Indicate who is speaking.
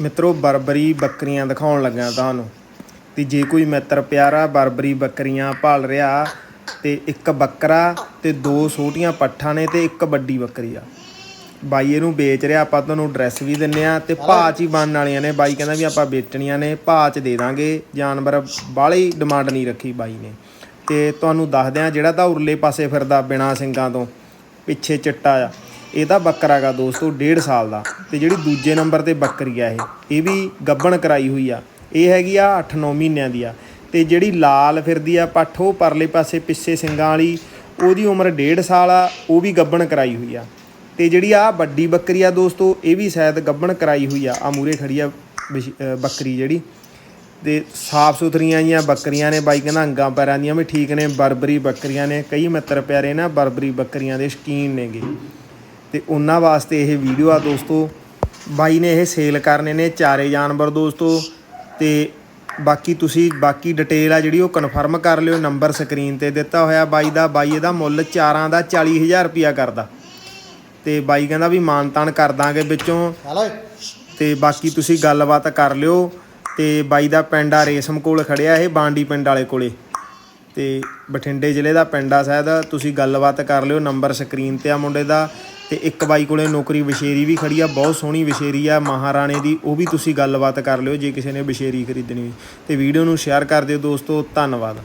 Speaker 1: ਮਿੱਤਰੋ, ਬਰਬਰੀ ਬੱਕਰੀਆਂ ਦਿਖਾਉਣ ਲੱਗਾ ਤੁਹਾਨੂੰ। ਤੇ ਜੇ ਕੋਈ ਮਿੱਤਰ ਪਿਆਰਾ ਬਰਬਰੀ ਬੱਕਰੀਆਂ ਭਾਲ ਰਿਹਾ ਤੇ ਇੱਕ ਬੱਕਰਾ ਤੇ ਦੋ ਛੋਟੀਆਂ ਪੱਠਾਂ ਨੇ ਤੇ ਇੱਕ ਵੱਡੀ ਬੱਕਰੀ ਆ। ਬਾਈ ਇਹਨੂੰ ਵੇਚ ਰਿਹਾ, ਆਪਾਂ ਤੁਹਾਨੂੰ ਐਡਰੈਸ ਵੀ ਦਿੰਨੇ ਆ ਤੇ ਭਾਅ 'ਚ ਹੀ ਬਣਨ ਵਾਲੀਆਂ ਨੇ। ਬਾਈ ਕਹਿੰਦਾ ਵੀ ਆਪਾਂ ਵੇਚਣੀਆਂ ਨੇ, ਭਾਅ 'ਚ ਦੇ ਦਾਂਗੇ। ਜਾਨਵਰ ਬਾਹਲੀ ਡਿਮਾਂਡ ਨਹੀਂ ਰੱਖੀ ਬਾਈ ਨੇ। ਤੇ ਤੁਹਾਨੂੰ ਦੱਸਦੇ ਆ ਜਿਹੜਾ ਤਾਂ ਉਰਲੇ ਪਾਸੇ ਫਿਰਦਾ ਬਿਨਾ ਸਿੰਘਾਂ ਤੋਂ, ਪਿੱਛੇ ਚਿੱਟਾ ਆ। ਇਹਦਾ ਬੱਕਰਾ ਗਾ ਦੋਸਤੋ 1.5 ਸਾਲ ਦਾ। ਤੇ ਜਿਹੜੀ ਦੂਜੇ ਨੰਬਰ ਤੇ ਬੱਕਰੀ ਆ ਇਹ ਇਹ ਵੀ ਗੱਬਣ ਕਰਾਈ ਹੋਈ ਆ। ਇਹ ਹੈਗੀ ਆ 8-9 ਮਹੀਨਿਆਂ ਦੀ ਆ। ਤੇ ਜਿਹੜੀ ਲਾਲ ਫਿਰਦੀ ਆ ਪੱਠ, ਉਹ ਪਰਲੇ ਪਾਸੇ ਪਿੱਛੇ ਸਿੰਘਾਂ ਵਾਲੀ, ਉਹਦੀ ਉਮਰ 1.5 ਸਾਲ ਆ, ਉਹ ਵੀ ਗੱਬਣ ਕਰਾਈ ਹੋਈ ਆ। ਤੇ ਜਿਹੜੀ ਆ ਵੱਡੀ ਬੱਕਰੀ ਆ ਦੋਸਤੋ, ਇਹ ਵੀ ਸ਼ਾਇਦ ਗੱਬਣ ਕਰਾਈ ਹੋਈ ਆ। ਆ ਮੂਰੇ ਖੜੀ ਆ ਵਿਸ਼- ਬੱਕਰੀ ਜਿਹੜੀ। ਤੇ ਸਾਫ਼ ਸੁਥਰੀਆਂ ਜੀਆਂ ਬੱਕਰੀਆਂ ਨੇ ਬਾਈ, ਕਹਿੰਦਾ ਅੰਗਾਂ ਪੈਰਾਂ ਦੀਆਂ ਵੀ ਠੀਕ ਨੇ, ਬਰਬਰੀ ਬੱਕਰੀਆਂ ਨੇ। ਕਈ ਮਿੱਤਰ ਪਿਆਰੇ ਨਾ ਬਰਬਰੀ ਬੱਕਰੀਆਂ ਦੇ ਸ਼ਕੀਨ ਨੇਗੇ। ਤੇ ਉਹਨਾਂ ਵਾਸਤੇ ਇਹ ਵੀਡੀਓ ਆ ਦੋਸਤੋ। ਬਾਈ ਨੇ ਇਹ ਸੇਲ ਕਰਨੇ ਨੇ ਚਾਰੇ ਜਾਨਵਰ ਦੋਸਤੋ। ਤੇ ਬਾਕੀ ਤੁਸੀਂ ਬਾਕੀ ਡਿਟੇਲ ਆ ਜਿਹੜੀ ਉਹ ਕਨਫਰਮ ਕਰ ਲਿਓ ਨੰਬਰ ਸਕਰੀਨ ਤੇ ਦਿੱਤਾ ਹੋਇਆ ਬਾਈ ਦਾ। ਬਾਈ ਇਹਦਾ ਮੁੱਲ ਚਾਰਾਂ ਦਾ 40000 ਰੁਪਿਆ ਕਰਦਾ। ਤੇ ਬਾਈ ਕਹਿੰਦਾ ਵੀ ਮਾਨਤਾਨ ਕਰ ਦਾਂਗੇ ਵਿੱਚੋਂ। ਤੇ ਬਾਕੀ ਤੁਸੀਂ ਗੱਲਬਾਤ ਕਰ ਲਿਓ। ਤੇ ਬਾਈ ਦਾ ਪਿੰਡ ਆ ਰੇਸ਼ਮ ਕੋਲ ਖੜਿਆ ਇਹ ਬਾਂਡੀ ਪਿੰਡ ਵਾਲੇ ਕੋਲੇ। ਤੇ ਬਠਿੰਡੇ ਜ਼ਿਲ੍ਹੇ ਦਾ ਪਿੰਡ ਆ ਸ਼ਾਇਦ, ਤੁਸੀਂ ਗੱਲਬਾਤ ਕਰ ਲਿਓ ਨੰਬਰ ਸਕਰੀਨ ਤੇ ਆ ਮੁੰਡੇ ਦਾ। ਤੇ ਇੱਕ ਬਾਈ ਕੋਲੇ ਨੌਕਰੀ ਵਿਸ਼ੇਰੀ ਵੀ ਖੜੀ ਆ, ਬਹੁਤ ਸੋਹਣੀ ਵਿਸ਼ੇਰੀ ਆ, ਮਹਾਰਾਣੇ ਦੀ, ਉਹ ਵੀ ਤੁਸੀਂ ਗੱਲਬਾਤ ਕਰ ਲਿਓ ਜੇ ਕਿਸੇ ਨੇ ਵਿਸ਼ੇਰੀ ਖਰੀਦਣੀ ਹੋਈ। ਤੇ ਵੀਡੀਓ ਨੂੰ ਸ਼ੇਅਰ ਕਰ ਦਿਓ ਦੋਸਤੋ, ਧੰਨਵਾਦ।